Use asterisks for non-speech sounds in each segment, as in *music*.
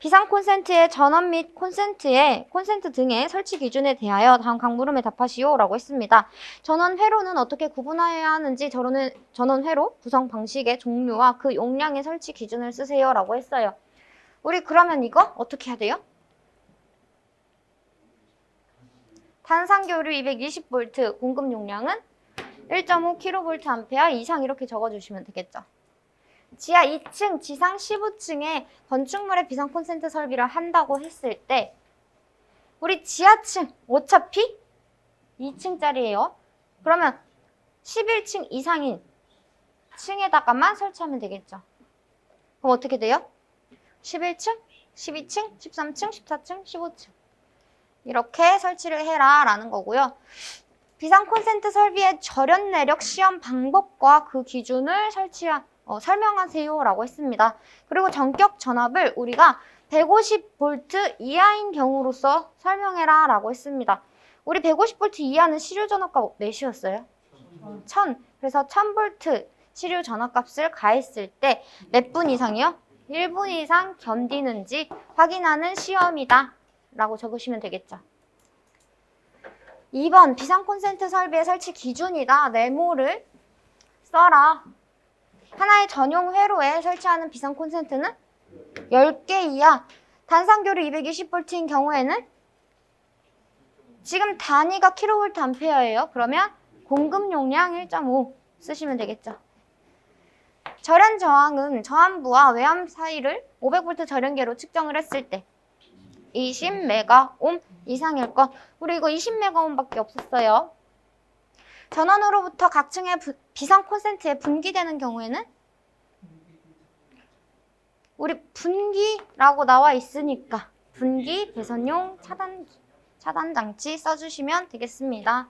비상 콘센트의 전원 및 콘센트의 콘센트 등의 설치 기준에 대하여 다음 강물음에 답하시오라고 했습니다. 전원 회로는 어떻게 구분해야 하는지 전원, 전원 회로 구성 방식의 종류와 그 용량의 설치 기준을 쓰세요라고 했어요. 우리 그러면 이거 어떻게 해야 돼요? 단산교류 220V 공급 용량은 1.5kVA 이상 이렇게 적어주시면 되겠죠. 지하 2층, 지상 15층에 건축물의 비상 콘센트 설비를 한다고 했을 때 우리 지하층 어차피 2층짜리예요. 그러면 11층 이상인 층에다가만 설치하면 되겠죠. 그럼 어떻게 돼요? 11층, 12층, 13층, 14층, 15층 이렇게 설치를 해라 라는 거고요. 비상 콘센트 설비의 절연 내력 시험 방법과 그 기준을 설치한 어, 설명하세요라고 했습니다. 그리고 전격 전압을 우리가 150V 이하인 경우로서 설명해라 라고 했습니다. 우리 150V 이하는 시류 전압값 몇이었어요? 1000. 그래서 1000V 시류 전압값을 가했을 때 몇 분 이상이요? 1분 이상 견디는지 확인하는 시험이다 라고 적으시면 되겠죠. 2번 비상 콘센트 설비의 설치 기준이다. 네모를 써라. 하나의 전용 회로에 설치하는 비상 콘센트는 10개 이하. 단상교류 220V인 경우에는 지금 단위가 킬로볼트 암페어예요. 그러면 공급 용량 1.5 쓰시면 되겠죠. 절연 저항은 저항부와 외암 사이를 500V 절연계로 측정을 했을 때 20메가옴 이상일 것. 우리 이거 20메가옴밖에 없었어요. 전원으로부터 각 층의 부- 비상 콘센트에 분기되는 경우에는 우리 분기라고 나와 있으니까 분기 배선용 차단 차단 장치 써주시면 되겠습니다.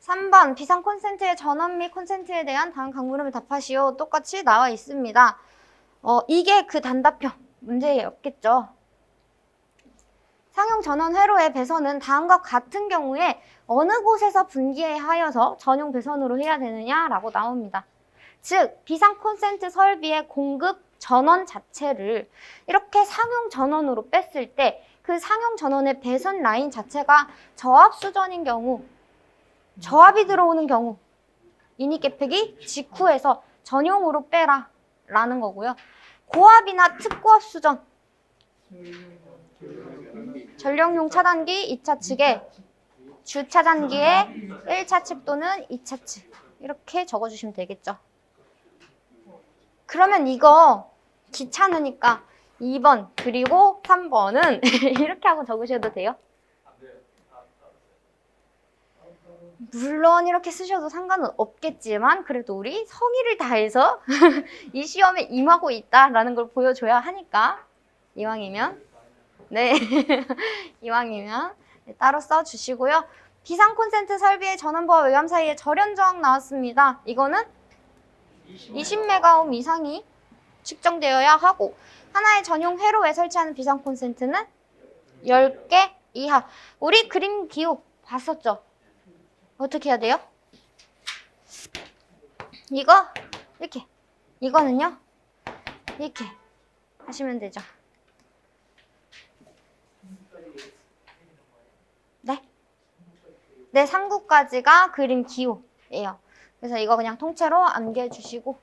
3번 비상 콘센트의 전원 및 콘센트에 대한 다음 강물음을 답하시오. 똑같이 나와 있습니다. 어, 이게 그 단답형 문제였겠죠. 상용 전원 회로의 배선은 다음과 같은 경우에 어느 곳에서 분기하여서 전용 배선으로 해야 되느냐라고 나옵니다. 즉, 비상 콘센트 설비의 공급 전원 자체를 이렇게 상용 전원으로 뺐을 때 그 상용 전원의 배선 라인 자체가 저압 수전인 경우, 저압이 들어오는 경우, 이니 계획이 직후에서 전용으로 빼라 라는 거고요. 고압이나 특고압 수전, 전력용 차단기 2차 측에 주차단기의 1차 측 또는 2차 측 이렇게 적어주시면 되겠죠. 그러면 이거 귀찮으니까 2번 그리고 3번은 *laughs* 이렇게 하고 적으셔도 돼요. 물론 이렇게 쓰셔도 상관은 없겠지만 그래도 우리 성의를 다해서 *laughs* 이 시험에 임하고 있다라는 걸 보여줘야 하니까 이왕이면 네 *laughs* 이왕이면 네, 따로 써주시고요. 비상 콘센트 설비의 전원부와 외암 사이의 절연 저항 나왔습니다. 이거는 20메가옴 이상이 측정되어야 하고 하나의 전용 회로에 설치하는 비상 콘센트는 10개 이하. 우리 그림 기호 봤었죠? 어떻게 해야 돼요? 이거 이렇게 이거는요 이렇게 하시면 되죠. 네, 3구까지가 그림 기호예요. 그래서 이거 그냥 통째로 암기해 주시고